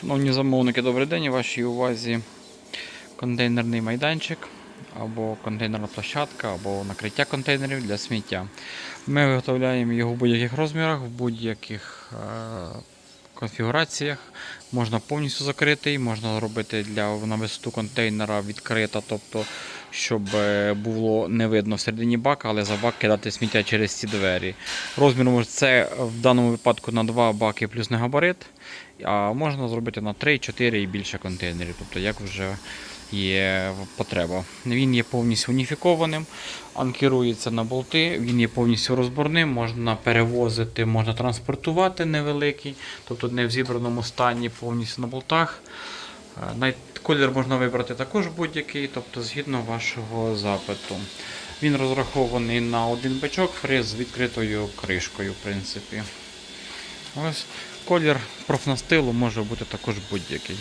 Шановні замовники, добрий день. У вашій увазі контейнерний майданчик або контейнерна площадка, або накриття контейнерів для сміття. Ми виготовляємо його в будь-яких розмірах, в будь-яких е, конфігураціях. Можна повністю закритий, можна зробити для на контейнера відкрита, тобто, щоб е, було не видно всередині бака, але за бак кидати сміття через ці двері. Розміром може- це в даному випадку на 2 баки плюс не габарит, а можна зробити на 3, 4 і більше контейнерів, тобто як вже є потреба. Він є повністю уніфікованим, анкерується на болти, він є повністю розборним, можна перевозити, можна транспортувати невеликий, тобто не в зібраному стані, повністю на болтах. Е, Колір можна вибрати також будь-який, тобто згідно вашого запиту. Він розрахований на один бачок фрез з відкритою кришкою, в принципі. Ось колір профнастилу може бути також будь-який.